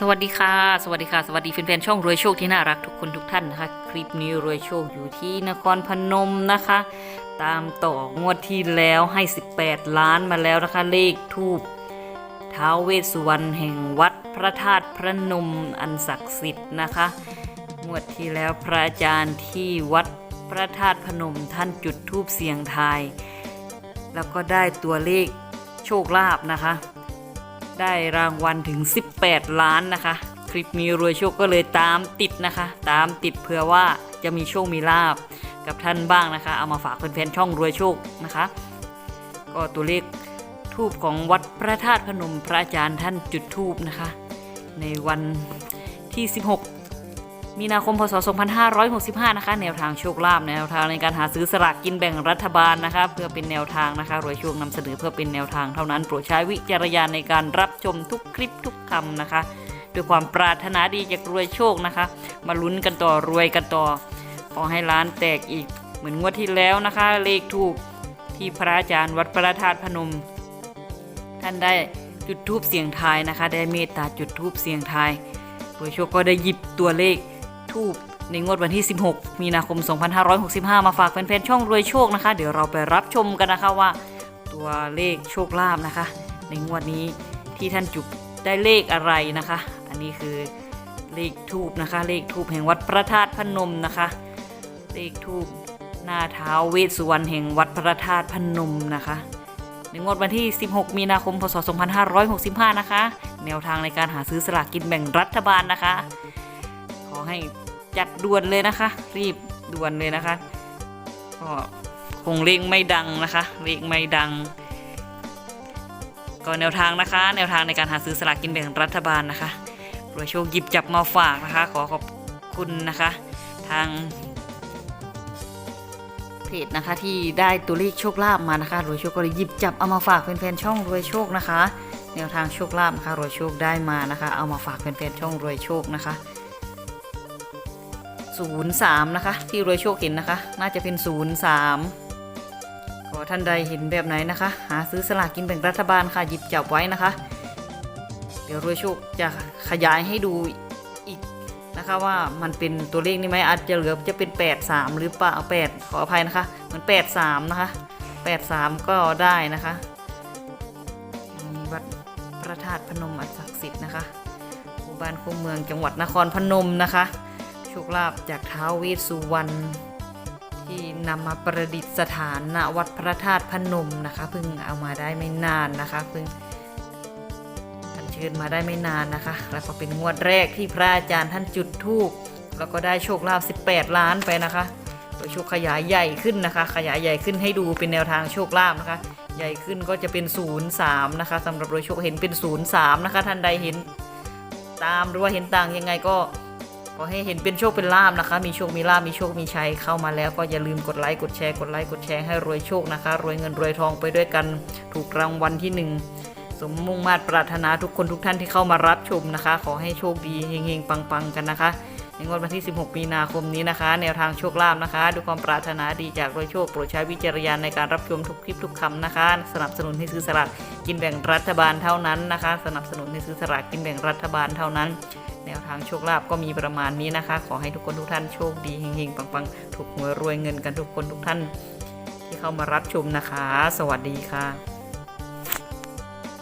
สวัสดีค่ะ สวัสดีค่ะ สวัสดีแฟนๆช่องรวยโชคที่น่ารักทุกคนทุกท่านนะคะ คลิปนี้รวยโชคอยู่ที่นครพนมนะคะ ตามต่องวดที่แล้วให้ 18 ล้านมาแล้วนะคะ เลขทูบท้าวเวสสุวรรณแห่งวัดพระธาตุพระนมอันศักดิ์สิทธิ์นะคะ งวดที่แล้วพระอาจารย์ที่วัดพระธาตุพนมท่านจุดทูบเสียงทาย แล้วก็ได้ตัวเลขโชคลาภนะคะ ได้รางวัลถึง 18 ล้านนะคะ คลิปนี้รวยโชคก็เลยตามติดนะคะ ตามติดเพื่อว่าจะมีโชคมีลาบกับท่านบ้างนะคะ เอามาฝากแฟนๆช่องรวยโชคนะคะ ก็ตัวเลขทูบของวัดพระธาตุพนมพระอาจารย์ท่านจุดทูบนะคะ ในวันที่ 16 มีนาคมพศ 2565 นะคะ แนวทางโชคลาภแนวทางในการหาซื้อสลากกินแบ่งรัฐบาลนะคะ เพื่อเป็นแนวทางนะคะรวยโชคนำเสนอเพื่อเป็นแนวทางเท่านั้น โปรดใช้วิจารณญาณในการรับชมทุกคลิปทุกคำนะคะ ด้วยความปรารถนาดีจากรวยโชคนะคะ มาลุ้นกันต่อรวยกันต่อ ขอให้ร้านแตกอีก เหมือนงวดที่แล้วนะคะ เลขถูกที่พระอาจารย์วัดพระธาตุพนม ท่านได้จุดทูบเสียงทายนะคะ ได้เมตตาจุดทูบเสียงทายรวยโชคก็ได้หยิบตัวเลขูบในงวดวันที่ 16 มีนาคม 2565 มาฝากแฟนๆช่องรวยโชคนะคะ เดี๋ยวเราไปรับชมกันนะคะว่า ตัวเลขโชคลาภนะคะ ในงวดนี้ที่ท่านจุดได้เลขอะไรนะคะ อันนี้คือเลขทูบนะคะ เลขทูบแห่งวัดพระธาตุพนมนะคะ เลขทูบหน้าเท้าเวสสุวรรณแห่งวัดพระธาตุพนมนะคะในงวดวันที่ 16 มีนาคม พศ 2565 นะคะ แนวทางในการหาซื้อสลากกินแบ่งรัฐบาลนะคะ ขอให้ จัดด่วนเลยนะคะ รีบด่วนเลยนะคะก็คงเลขไม่ดังนะคะเลขไม่ดัง ก็แนวทางนะคะ แนวทางในการหาซื้อสลากกินแบ่งรัฐบาลนะคะรวยโชคหยิบจับมาฝากนะคะ ขอขอบคุณนะคะ ทางเพจนะคะที่ได้ตัวเลขโชคลาภมานะคะรวยโชคก็เลยหยิบจับเอามาฝากแฟนๆช่องรวยโชคนะคะ แนวทางโชคลาภนะคะรวยโชคได้มานะคะ เอามาฝากแฟนๆช่องรวยโชคนะคะ 03 นะคะ ที่รวยโชคเห็นนะคะ น่าจะเป็น 03ก็ท่านใดเห็นแบบไหนนะคะ หาซื้อสลากกินแบ่งรัฐบาลค่ะหยิบจับไว้นะคะ เดี๋ยวรวยโชคจะขยายให้ดูอีกนะคะ ว่ามันเป็นตัวเลขนี่ไหมอาจจะเหลือจะเป็น 8 3 หรือเปล่า8ขออภัยนะคะเหมือน8 3 นะคะ 8 3 ก็ได้นะคะมีวัดพระธาตุพนมอันศักดิ์สิทธิ์นะคะหมู่บ้านคูเมืองจังหวัดนครพนมนะคะ ชคลาภจากท้าวเวสสุวรรณที่นำมาประดิษฐานณวัดพระธาตุพนมนะคะเพิ่งเอามาได้ไม่นานนะคะเพิ่งอัญเชิญมาได้ไม่นานนะคะ แล้วก็เป็นงวดแรกที่พระอาจารย์ท่านจุดธูปแล้วก็ได้โชคลาภ18 ล้านไปนะคะโดยโชคขยายใหญ่ขึ้นนะคะ ขยายใหญ่ขึ้นให้ดูเป็นแนวทางโชคลาภนะคะ ใหญ่ขึ้นก็จะเป็น 03 นะคะสำหรับโดยโชคเห็นเป็น 03 นะคะ ท่านใดเห็นตามหรือว่าเห็นต่างยังไงก็ ขอให้เห็นเป็นโชคเป็นลาบนะคะ มีโชคมีลาบมีโชคมีชัยเข้ามาแล้วก็อย่าลืมกดไลค์กดแชร์กดไลค์กดแชร์ให้รวยโชคนะคะรวยเงินรวยทองไปด้วยกันถูกรางวัลที่หนึ่งสมมุ่งมาตรปรารถนาทุกคนทุกท่านที่เข้ามารับชมนะคะ ขอให้โชคดีเฮงๆปังๆกันนะคะในงวดวันที่ 16 มีนาคมนี้นะคะ แนวทางโชคลาภนะคะด้วยความปรารถนาดีจากรวยโชค โปรดใช้วิจารณญาณในการรับชมทุกคลิปทุกคำนะคะ สนับสนุนให้ซื้อสลากกินแบ่งรัฐบาลเท่านั้นนะคะ สนับสนุนให้ซื้อสลากกินแบ่งรัฐบาลเท่านั้น แนวทางโชคลาภก็มีประมาณนี้นะคะ ขอให้ทุกคนทุกท่านโชคดีเฮงๆปังๆ ถูกหวยรวยเงินกันทุกคนทุกท่าน ที่เข้ามารับชมนะคะ สวัสดีค่ะ